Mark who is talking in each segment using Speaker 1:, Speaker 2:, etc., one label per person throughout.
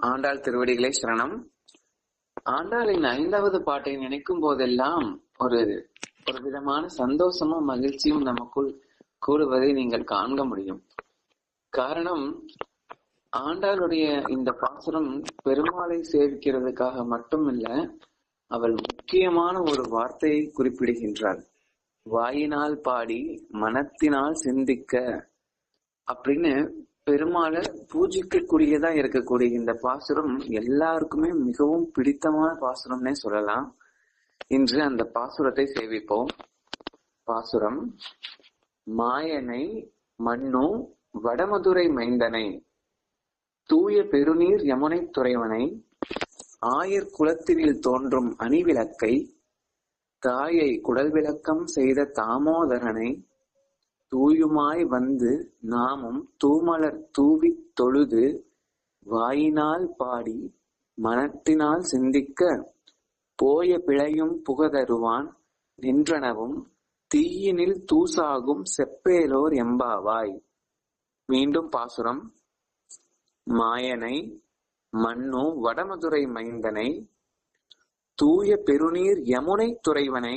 Speaker 1: ஆண்டாள் திருவடிகளை சரணம். ஆண்டாளின் ஐந்தாவது பாட்டை நினைக்கும் போதெல்லாம் ஒரு ஒரு விதமான சந்தோஷமும் மகிழ்ச்சியும் நமக்குள் கூடுவதை நீங்கள் காண்க முடியும். காரணம் ஆண்டாளுடைய இந்த பாசுரம் பெருமாளை சேவிக்கிறதுக்காக மட்டுமில்ல அவள் முக்கியமான ஒரு வார்த்தையை குறிப்பிடுகின்றாள். வாயினால் பாடி மனத்தினால் சிந்திக்க அப்படின்னு பெருமாளை பூஜிக்கக்கூடியதா இருக்கக்கூடிய இந்த பாசுரம் எல்லாருக்குமே மிகவும் பிடித்தமான பாசுரம்னே சொல்லலாம். இன்று அந்த பாசுரத்தை சேவிப்போம். பாசுரம் மாயனை மண்ணு வடமதுரை மைந்தனை தூய பெருநீர் யமுனை துறைவனை ஆயர் குலத்தினில் தோன்றும் அணிவிளக்கை தாயை குடல் விளக்கம் செய்த தாமோதரனை தூயுமாய் வந்து நாமும் தூமலர் தூவித் தொழுது வாயினால் பாடி மனத்தினால் சிந்திக்க போய பிழையும் புகதருவான் நின்றனவும் தீயினில் தூசாகும் செப்பேலோர் எம்பாவாய். மீண்டும் பாசுரம். மாயனை மண்ணு வடமதுரை மைந்தனை தூய பெருநீர் யமுனை துறைவனை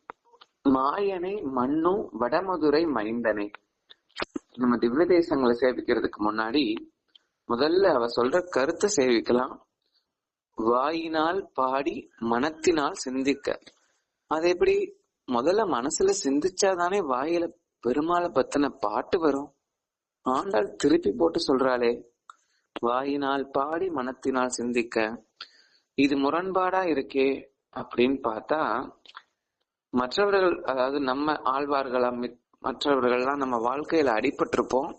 Speaker 1: மாயனை மண்ணும் வடமதுரை மைந்தனை. நம்ம திவ்ய தேசங்களை சேவிக்கிறதுக்கு முன்னாடி முதல்ல அவ சொல்ற கருத்தை சேவிக்கலாம். வாயினால் பாடி மனத்தினால் சிந்திக்க. அது எப்படி? முதல்ல மனசுல சிந்திச்சாதானே வாயில பெருமாளை பத்தின பாட்டு வரும். ஆண்டாள் திருப்பி போட்டு சொல்றாளே வாயினால் பாடி மனத்தினால் சிந்திக்க. இது முரண்பாடா இருக்கே? அப்படின்னு பார்த்தா மற்றவர்கள் அதாவது நம்ம ஆழ்வார்களா மற்றவர்கள்லாம் நம்ம வாழ்க்கையில அடிபட்டிருப்போம்.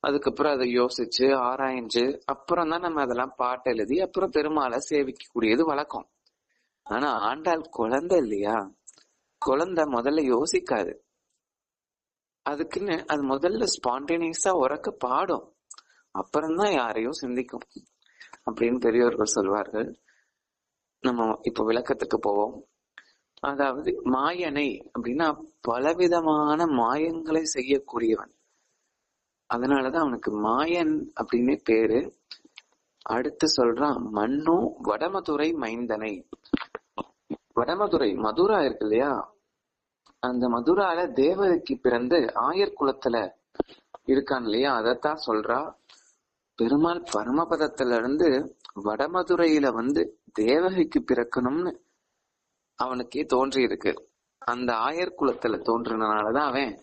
Speaker 1: அதுக்கப்புறம் அதை யோசிச்சு ஆராய்ஞ்சு அப்புறம் தான் நம்ம அதெல்லாம் பாட்டு எழுதி அப்புறம் பெருமாளை சேவிக்கக்கூடியது வழக்கம். ஆனா ஆண்டாள் குழந்தை இல்லையா? குழந்தை முதல்ல யோசிக்காது. அதுக்குன்னு அது முதல்ல ஸ்பான்டேனியஸா உறக்க பாடும். அப்புறம்தான் யாரையும் சிந்திக்கும். அப்படின்னு பெரியவர்கள் சொல்வார்கள். நம்ம இப்ப விளக்கத்துக்கு போவோம். அதாவது மாயனை அப்படின்னா பலவிதமான மாயங்களை செய்யக்கூடியவன். அதனாலதான் அவனுக்கு மாயன் அப்படின்னு பேரு. அடுத்து சொல்றான் மண்ணு வடமதுரை மைந்தனை. வடமதுரை மதுரா இருக்கு இல்லையா? அந்த மதுரால தேவதைக்கு பிறந்து ஆயர் குலத்துல இருக்கான் இல்லையா? அதத்தான் சொல்றா. பெருமாள் பரமபதத்துல இருந்து வடமதுரையில வந்து தேவகைக்கு பிறக்கணும்னு அவனுக்கே தோன்றி இருக்கு அந்த ஆயர் குலத்துல தோன்றினாலதான் அவன்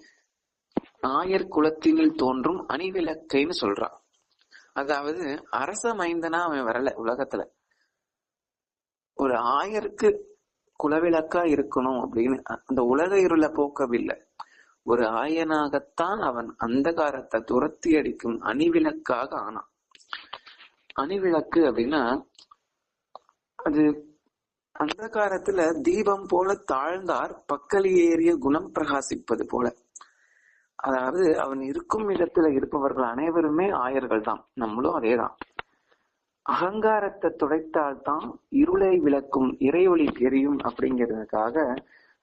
Speaker 1: ஆயர் குலத்தினில் தோன்றும் அணிவிளக்கைன்னு சொல்றான். அதாவது அரச மைந்தனா அவன் வரல உலகத்துல. ஒரு ஆயருக்கு குலவிளக்கா இருக்கணும் அப்படின்னு அந்த உலக இருள போக்கவில்லை. ஒரு ஆயனாகத்தான் அவன் அந்தகாரத்தை துரத்தி அடிக்கும் அணிவிளக்காக ஆனான். அணிவிளக்கு அப்படின்னா அது அந்த காலத்துல தீபம் போல தாழ்ந்தார் பக்கலி ஏறிய குணம் பிரகாசிப்பது போல. அதாவது அவன் இருக்கும் இடத்துல இருப்பவர்கள் அனைவருமே ஆயர்கள் தான் நம்மளும் அதேதான். அகங்காரத்தை துடைத்தால்தான் இருளை விளக்கும் இறைவொளி தெரியும் அப்படிங்கிறதுக்காக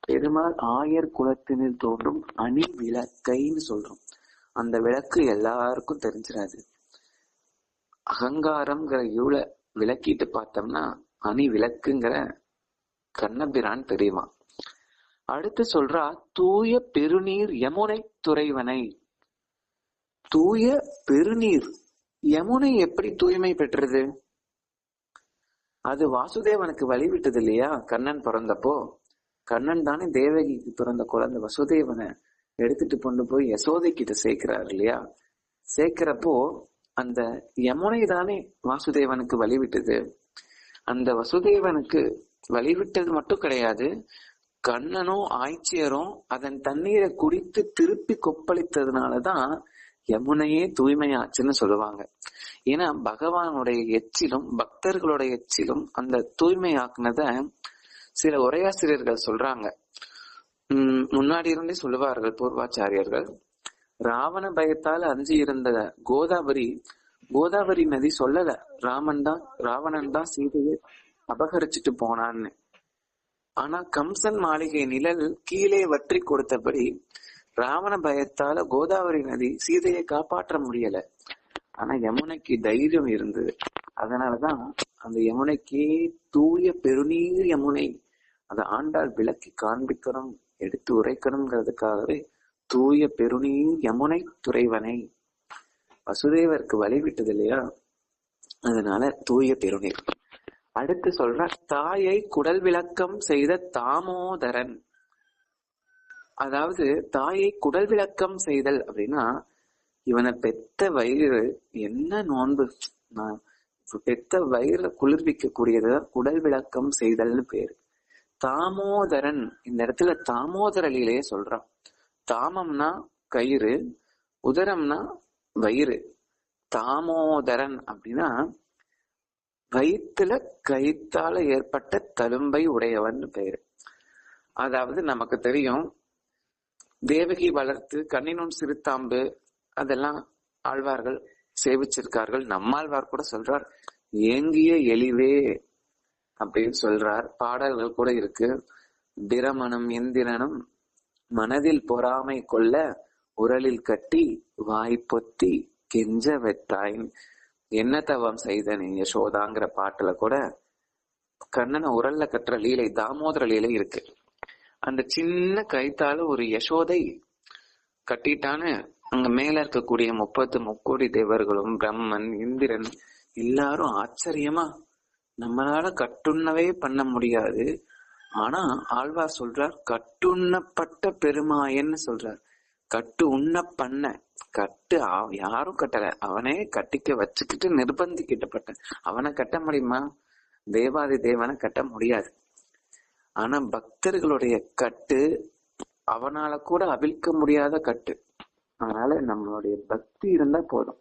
Speaker 1: பெருமாள் ஆயர் குலத்தினில் தோன்றும் அணி விளக்கைன்னு சொல்றோம். அந்த விளக்கு எல்லாருக்கும் தெரிஞ்சிடாது அகங்காரம்ங்கிற இருளை விளக்கிட்டு பார்த்தோம்னா அணி விளக்குங்கிற கண்ணபிரான் பெரியவான் அடுத்து சொல்றா தூய பெருநீர் யமுனை துறைவனை. தூய பெருநீர் யமுனை எப்படி தூய்மை பெற்றது? அது வாசுதேவனுக்கு வழிவிட்டது இல்லையா கண்ணன் பிறந்தப்போ? கண்ணன் தானே தேவகிக்கு பிறந்த குழந்தை. வசுதேவனை எடுத்துட்டு கொண்டு போய் யசோதை கிட்ட சேர்க்கிறார் இல்லையா? சேர்க்கிறப்போ அந்த யமுனை தானே வாசுதேவனுக்கு வழிவிட்டது. அந்த வசுதேவனுக்கு வழிவிட்டது மட்டும் கிடையாது. கண்ணனும் ஆய்ச்சியரும் அதன் தண்ணீரை குடித்து திருப்பி கொப்பளித்ததுனாலதான் யமுனையே தூய்மையாச்சுன்னு சொல்லுவாங்க. ஏன்னா பகவானுடைய எச்சிலும் பக்தர்களுடைய எச்சிலும் அந்த தூய்மையாக்குனத சில உரையாசிரியர்கள் சொல்றாங்க. உம் முன்னாடி இருந்தே சொல்லுவார்கள் பூர்வாச்சாரியர்கள் ராவண பயத்தால் அஞ்சு இருந்த கோதாவரி கோதாவரி நதி சொல்லல. ராமன் தான் ராவணன் தான் சீதையை அபகரிச்சுட்டு போனான்னு. ஆனா கம்சன் மாளிகை நிழல் கீழே வற்றி கொடுத்தபடி ராவண பயத்தால கோதாவரி நதி சீதையை காப்பாற்ற முடியல. ஆனா யமுனைக்கு தைரியம் இருந்தது. அதனாலதான் அந்த யமுனைக்கே தூய பெருநீர் யமுனை அதை ஆண்டாள் விளக்கி காண்பிக்கணும் எடுத்து உரைக்கணுங்கிறதுக்காகவே தூய பெருநீர் யமுனை துறைவனை. வசுதேவருக்கு வழிவிட்டது இல்லையா? அதனால தூய பெருநீர். அடுத்து சொல்ற தாயை குடல் விளக்கம் செய்த தாமோதரன். அதாவது தாயை குடல் விளக்கம் செய்தல் அப்படின்னா இவனை பெத்த வயிறு என்ன நோன்பு? நான் பெத்த வயிறு குளிர்விக்க கூடியது குடல் விளக்கம் செய்தல்னு பேரு. தாமோதரன் இந்த இடத்துல தாமோதரலிலேயே சொல்றான். தாமம்னா கயிறு உதரம்னா வயிறு. தாமோதரன் அப்படின்னா வயிற்றுல கயிற்றால ஏற்பட்ட தழும்பை உடையவன் பெயர் அதாவது நமக்கு தெரியும் தேவகி வளர்த்து கண்ணினும் சிறுத்தாம்பு அதெல்லாம் ஆழ்வார்கள் சேவிச்சிருக்கார்கள். நம்மாழ்வார் கூட சொல்றார் ஏங்கிய எளிவே அப்படின்னு சொல்றார். பாடல்கள் கூட இருக்கு. பிரமணம் எந்திரனும் மனதில் பொறாமை கொள்ள உரலில் கட்டி வாய் பொத்தி கெஞ்ச வெட்டாயின். என்ன தவம் செய்த நீ யசோதாங்கிற பாட்டுல கூட கண்ணனை உரல்ல கட்டுற லீலை தாமோதர லீலை இருக்கு. அந்த சின்ன கைத்தால ஒரு யசோதை கட்டிட்டான்னு அங்க மேல இருக்கக்கூடிய முப்பத்து முக்கோடி தேவர்களும் பிரம்மன் இந்திரன் எல்லாரும் ஆச்சரியமா நம்மளால கட்டுண்ணவே பண்ண முடியாது. ஆனா ஆழ்வார் சொல்றார் கட்டுண்ணப்பட்ட பெருமாயன்னு சொல்றார். கட்டு உண்ண பண்ண. கட்டு அவ- யாரும் கட்டல. அவனே கட்டிக்க வச்சுக்கிட்டு நிர்பந்திக்கிட்டப்பட்ட அவனை கட்ட முடியுமா? தேவாதி தேவனை கட்ட முடியாது. ஆனா பக்தர்களுடைய கட்டு அவனால கூட அவிழ்க்க முடியாத கட்டு. அதனால நம்மளுடைய பக்தி இருந்தா போதும்.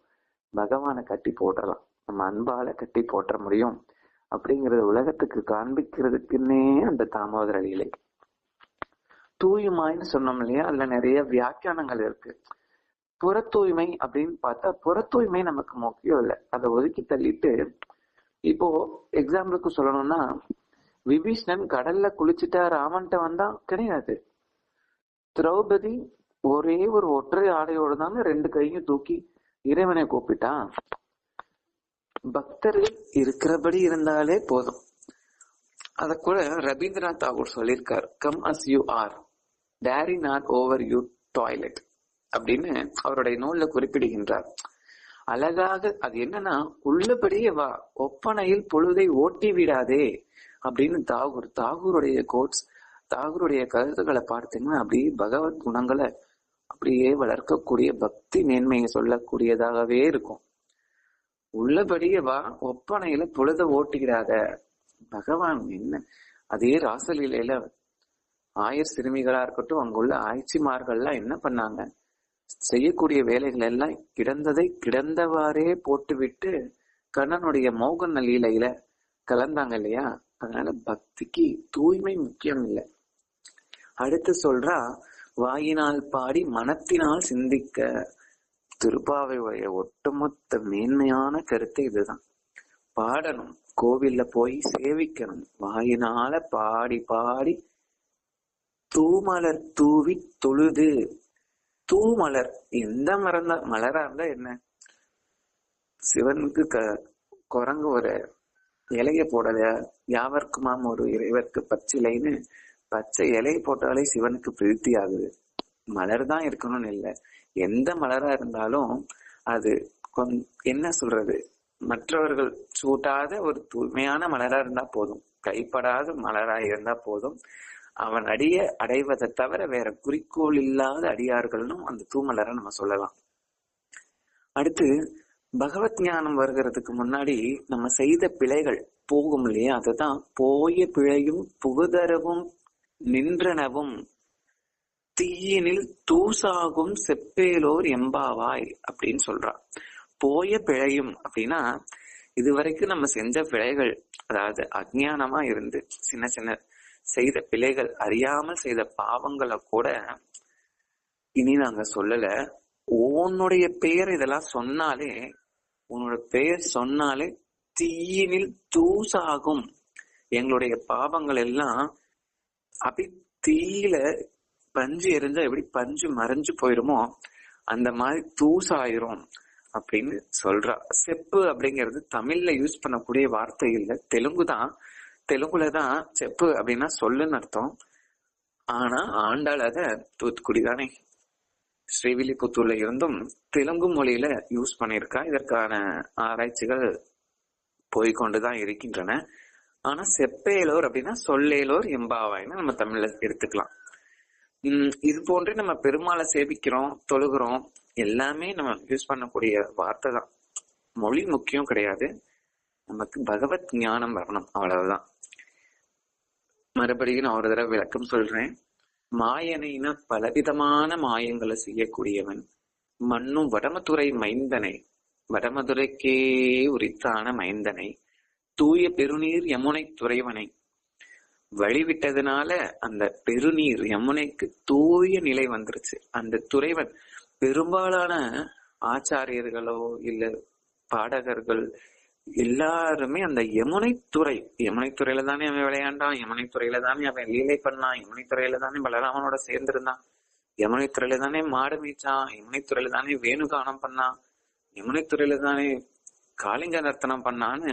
Speaker 1: பகவானை கட்டி போடலாம். நம்ம அன்பால கட்டி போட்ட முடியும். அப்படிங்கறது உலகத்துக்கு காண்பிக்கிறதுக்குன்னே அந்த தாமோதர லீலை. தூயுமாயின்னு சொன்னோம் இல்லையா? அதுல நிறைய வியாக்கியானங்கள் இருக்கு. புற தூய்மை அப்படின்னு பார்த்தா புற தூய்மை நமக்கு முக்கியம் இல்லை. அதை ஒதுக்கி தள்ளிட்டு இப்போ எக்ஸாம்பிளுக்கு சொல்லணும்னா விபீஷ்ணன் கடல்ல குளிச்சுட்டா ராமன்ட்ட வந்தா கிடையாது. திரௌபதி ஒரே ஒரு ஒற்றை ஆடையோடு தானே ரெண்டு கையும் தூக்கி இறைவனை கூப்பிட்டான். பக்தர்கள் இருக்கிறபடி இருந்தாலே போதும். அத கூட ரவீந்திரநாத் தாகூர் சொல்லியிருக்கார். Come as you are tarry not over your toilet அப்படின்னு அவருடைய நூல்ல குறிப்பிடுகின்றார். அழகாக அது என்னன்னா உள்ளபடியே வா ஒப்பனையில் பொழுதை ஓட்டி விடாதே அப்படின்னு தாகூர் தாகூருடைய கோட்ஸ் தாகூருடைய கருத்துக்களை பார்த்தீங்கன்னா அப்படியே பகவத் குணங்களை அப்படியே வளர்க்கக்கூடிய பக்தி மேன்மையை சொல்லக்கூடியதாகவே இருக்கும். உள்ளபடியே வா ஒப்பனையில பொழுத ஓட்டுகிறாத பகவான் என்ன அதே ராசலீலையில ஆயர் சிறுமிகளா இருக்கட்டும் அங்குள்ள ஆய்ச்சிமார்கள்லாம் என்ன பண்ணாங்க? செய்யக்கூடிய வேலைகள் எல்லாம் கிடந்ததை கிடந்தவாறே போட்டுவிட்டு கண்ணனுடைய மோகன லீலையில கலந்தாங்க இல்லையா? அதனால பக்திக்கு தூய்மை முக்கியம் இல்லை. அடுத்து சொல்றா வாயினால் பாடி மனத்தினால் சிந்திக்க. திருப்பாவையுடைய ஒட்டுமொத்த மேன்மையான கருத்து இதுதான். பாடணும் கோவில்ல போய் சேவிக்கணும். வாயினால பாடி பாடி தூமலர் தூவி தொழுது. தூ மலர். எந்த மரம் மலரா இருந்தா என்ன? சிவனுக்கு க குரங்கு ஒரு இலைய போடல யாவர்க்குமாம் ஒரு இறைவர்க்கு பச்சிலைன்னு பச்சை இலைய போட்டாலே சிவனுக்கு பிரீத்தி ஆகுது. மலர் தான் இருக்கணும்னு இல்லை. எந்த மலரா இருந்தாலும் அது கொஞ் என்ன சொல்றது? மற்றவர்கள் சூட்டாத ஒரு தூய்மையான மலரா இருந்தா போதும். கைப்படாத மலரா இருந்தா போதும். அவன் அடிய அடைவதை தவிர வேற குறிக்கோள் இல்லாத அடியார்கள்னும் அந்த தூமலரை நம்ம சொல்லலாம். அடுத்து பகவத் ஞானம் வருகிறதுக்கு முன்னாடி நம்ம செய்த பிழைகள் போகும் இல்லையா? அதுதான் போய பிழையும் புகுதரவும் நின்றனவும் தீயினில் தூசாகும் செப்பேலோர் எம்பாவாய் அப்படின்னு சொல்றான் போய பிழையும் அப்படின்னா இதுவரைக்கும் நம்ம செஞ்ச பிழைகள் அதாவது அஜானமா இருந்து சின்ன சின்ன செய்த பிழைகள் அறியாமல் செய்த பாவங்களை கூட இனி நாங்க சொல்லல. உன்னுடைய பெயர் இதெல்லாம் சொன்னாலே உன்னோட பெயர் சொன்னாலே தீயினில் தூசாகும். எங்களுடைய பாவங்கள் எல்லாம் அப்படி தீயில பஞ்சு எரிஞ்சா எப்படி பஞ்சு மறைஞ்சு போயிருமோ அந்த மாதிரி தூசாயிரும் அப்படின்னு சொல்றா. செப்பு அப்படிங்கிறது தமிழ்ல யூஸ் பண்ணக்கூடிய வார்த்தை இல்ல தெலுங்கு தான் தெலுங்குல தான் செப்பு அப்படின்னா சொல்லுன்னு அர்த்தம். ஆனா ஆண்டாள் அத தூத்துக்குடி தானே. ஸ்ரீவில்லிபுத்தூர்ல இருந்தும் தெலுங்கு மொழியில யூஸ் பண்ணியிருக்கா. இதற்கான ஆராய்ச்சிகள் போய்கொண்டுதான் இருக்கின்றன. ஆனா செப்பேலோர் அப்படின்னா சொல்லேலோர் எம்பாவாயின்னு நம்ம தமிழ்ல எடுத்துக்கலாம். உம் இது போன்று நம்ம பெருமாளை சேவிக்கிறோம் தொழுகிறோம். எல்லாமே நம்ம யூஸ் பண்ணக்கூடிய வார்த்தை தான். மொழி முக்கியம் கிடையாது. நமக்கு பகவத் ஞானம் வரணும் அவ்வளவுதான். மறுபடியும் நான் ஒரு தடவை விளக்கம் சொல்றேன். மாயனைனா பலவிதமான மாயங்களை செய்யக்கூடியவன் மண்ணும் வடமதுரை மைந்தனை வடமதுரைக்கே உரித்தான மைந்தனை தூய பெருநீர் யமுனை துறைவனை. வழிவிட்டதுனால அந்த பெருநீர் யமுனைக்கு தூய நிலை வந்துருச்சு. அந்த துறைவன் பெரும்பாலான ஆச்சாரியர்களோ இல்ல பாடகர்கள் எல்லாருமே அந்த யமுனை துறை யமுனை துறையில தானே அவன் விளையாண்டான் யமுனை துறையில தானே அவன் லீலை பண்ணான் யமுனை துறையில தானே பலராமனோட சேர்ந்திருந்தான் யமுனை துறையில தானே மாடு மீச்சான் யமுனை துறையில தானே வேணுகானம் பண்ணான் யமுனை துறையில தானே காளிங்க நர்த்தனம் பண்ணான்னு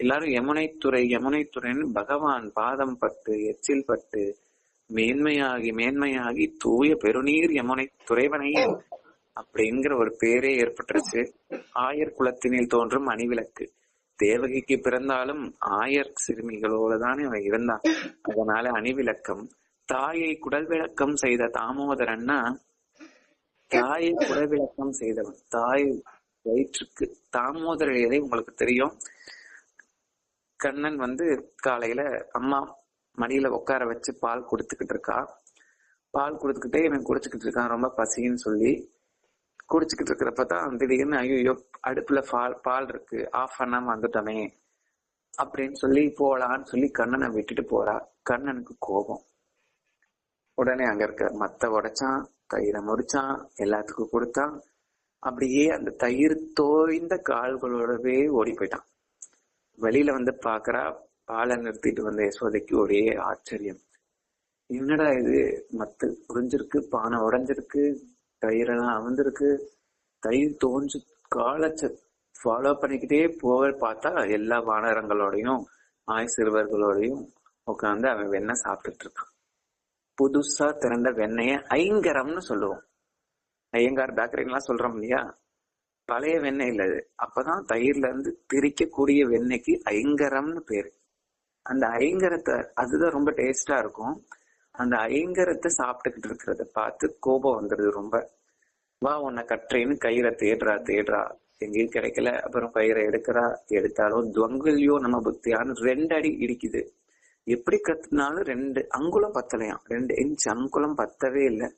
Speaker 1: எல்லாரும் யமுனை துறை யமுனை துறைன்னு பகவான் பாதம் பட்டு எச்சில் பட்டு மேன்மையாகி மேன்மையாகி தூய பெருநீர் யமுனை துறைவனை அப்படிங்கிற ஒரு பேரே ஏற்பட்டுருச்சு. ஆயர் குலத்தினில் தோன்றும் அணிவிளக்கு. தேவகிக்கு பிறந்தாலும் ஆயர் சிறுமிகளோட தானே அவன் இருந்தான். அதனால அணிவிளக்கம் தாயை குடல் விளக்கம் செய்த தாமோதரன்னா தாயை குடல் விளக்கம் செய்தவன். தாய் வயிற்றுக்கு தாமோதர எதை உங்களுக்கு தெரியும்? கண்ணன் வந்து காலையில அம்மா மடியில உட்கார வச்சு பால் கொடுத்துக்கிட்டு இருக்கா. பால் கொடுத்துக்கிட்டே இவன் குடிச்சுக்கிட்டு இருக்கான். ரொம்ப பசின்னு சொல்லி குடிச்சுக்கிட்டு இருக்கிறப்ப தான் திடீர்னு ஐயோ அடுப்புல பால் பால் இருக்கு ஆஃப் பண்ணாம வந்துட்டோமே அப்படின்னு சொல்லி போலான்னு சொல்லி கண்ணனை விட்டுட்டு போறா. கண்ணனுக்கு கோபம். உடனே அங்க இருக்க மத்த உடைச்சான் தயிரை முறிச்சான் எல்லாத்துக்கும் கொடுத்தான். அப்படியே அந்த தயிர் தோய்ந்த கால்களோடவே ஓடி போயிட்டான். வெளியில வந்து பாக்குறா பாலை நிறுத்திட்டு வந்த யசோதைக்கு ஒரே ஆச்சரியம். என்னடா இது? மத்து புரிஞ்சிருக்கு பானை உடஞ்சிருக்கு தயிரெல்லாம் அமர்ந்திருக்கு. தயிர் தோஞ்சு காலச்ச ஃபாலோ பண்ணிக்கிட்டே போக பார்த்தா எல்லா வானரங்களோடையும் ஆய் சிறுவர்களோடையும் உட்காந்து அவன் வெண்ணெய் சாப்பிட்டுட்டு இருக்கான். புதுசா திறந்த வெண்ணெய ஐங்கரம்னு சொல்லுவோம். ஐயங்கார் பேக்கரிலாம் சொல்றோம் இல்லையா? பழைய வெண்ணெய் இல்ல அது. அப்பதான் தயிர்ல இருந்து பிரிக்கக்கூடிய வெண்ணெய்க்கு ஐங்கரம்னு பேரு. அந்த ஐங்கரத்தை அதுதான் ரொம்ப டேஸ்டா இருக்கும். அந்த ஐங்கரத்தை சாப்பிட்டுக்கிட்டு இருக்கிறத பார்த்து கோபம் வந்துடுது ரொம்ப. வா உன்னை கட்டுறேன்னு கயிறை தேடுறா தேடுறா. எங்கேயும் கிடைக்கல. அப்புறம் கயிறை எடுக்கிறா எடுத்தாலும் துவங்கல்யோ நம்ம புத்தியான்னு ரெண்டு அடி இடிக்குது. எப்படி கத்துனாலும் ரெண்டு அங்குலம் பத்தலையாம். ரெண்டு இன்ச் அங்குலம் பத்தவே இல்லை.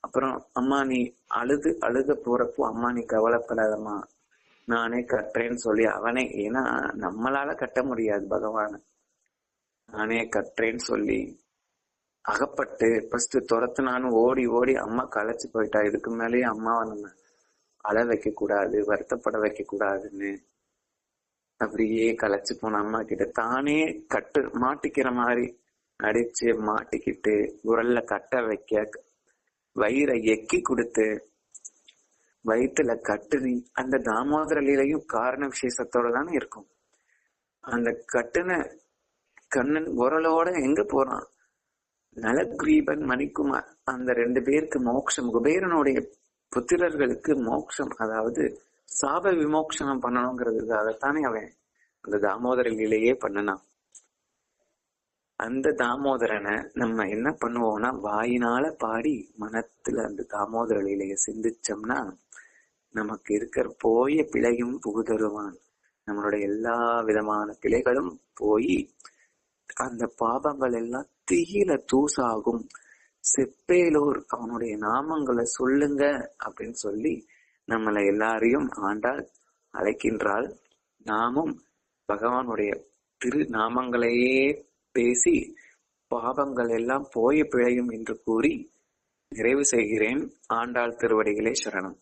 Speaker 1: அப்புறம் அம்மா நீ அழுது அழுத போறப்போ அம்மா நீ கவலைப்படாதம்மா. நானே கட்டுறேன்னு சொல்லி அவனே ஏன்னா நம்மளால கட்ட முடியாது பகவான. நானே கட்டுறேன்னு சொல்லி அகப்பட்டு ஃபர்ஸ்ட் துரத்துனான்னு ஓடி ஓடி அம்மா களைச்சு போயிட்டா. இதுக்கு மேலேயே அம்மாவை நம்ம அழ வைக்க கூடாது வருத்தப்பட வைக்க கூடாதுன்னு அப்படியே களைச்சு போன அம்மா கிட்ட தானே கட்டு மாட்டிக்கிற மாதிரி அடிச்சு மாட்டிக்கிட்டு குரல்ல கட்ட வைக்க வயிறை எக்கி கொடுத்து வயிற்றுல கட்டுனி அந்த தாமோதர லீலையும் காரண விசேஷத்தோட தானே இருக்கும். அந்த கட்டுன கண்ணன் உரலோட எங்க போறான்? நலக்ரீபன் மணிக்குமார் அந்த ரெண்டு பேருக்கு மோட்சம் குபேரனுடைய புத்திரர்களுக்கு மோட்சம் அதாவது சாப விமோக்ஷனம் பண்ணணுங்கிறதுக்காகத்தானே அவன் அந்த தாமோதர லீலையே பண்ணனான். அந்த தாமோதரனை நம்ம என்ன பண்ணுவோம்னா வாயினால பாடி மனத்துல அந்த தாமோதர லீலைய சிந்திச்சோம்னா நமக்கு இருக்கிற போய பிழையும் புகுதருவான். நம்மளுடைய எல்லா விதமான பிழைகளும் போய் அந்த பாபங்கள் எல்லாம் தீயில தூசாகும். செப்பேலோர் அவனுடைய நாமங்களை சொல்லுங்க அப்படின்னு சொல்லி நம்மளை எல்லாரையும் ஆண்டாள் அழைக்கின்றாள். நாமும் பகவானுடைய திரு நாமங்களையே பேசி பாவங்கள் எல்லாம் போய பிழையும் என்று கூறி நிறைவு செய்கிறேன். ஆண்டாள் திருவடிகளே சரணம்.